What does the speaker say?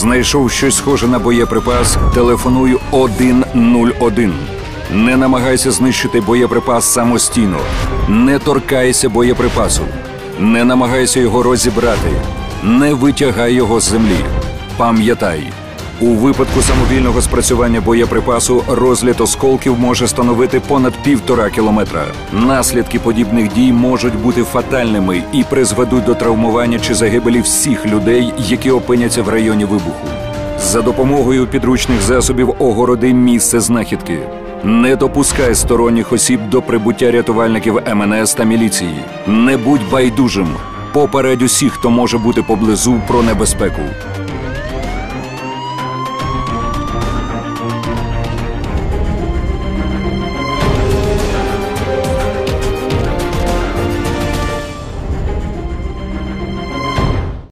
Знайшов щось схоже на боєприпас, телефоную 101. Не намагайся знищити боєприпас самостійно. Не торкайся боєприпасу. Не намагайся його розібрати. Не витягай його з землі. Пам'ятай, у випадку самовільного спрацювання боєприпасу розліт осколків може становити понад півтора кілометра. Наслідки подібних дій можуть бути фатальними і призведуть до травмування чи загибелі всіх людей, які опиняться в районі вибуху. За допомогою підручних засобів огороди місце знахідки. Не допускай сторонніх осіб до прибуття рятувальників МНС та міліції. Не будь байдужим. Попередь усіх, хто може бути поблизу про небезпеку.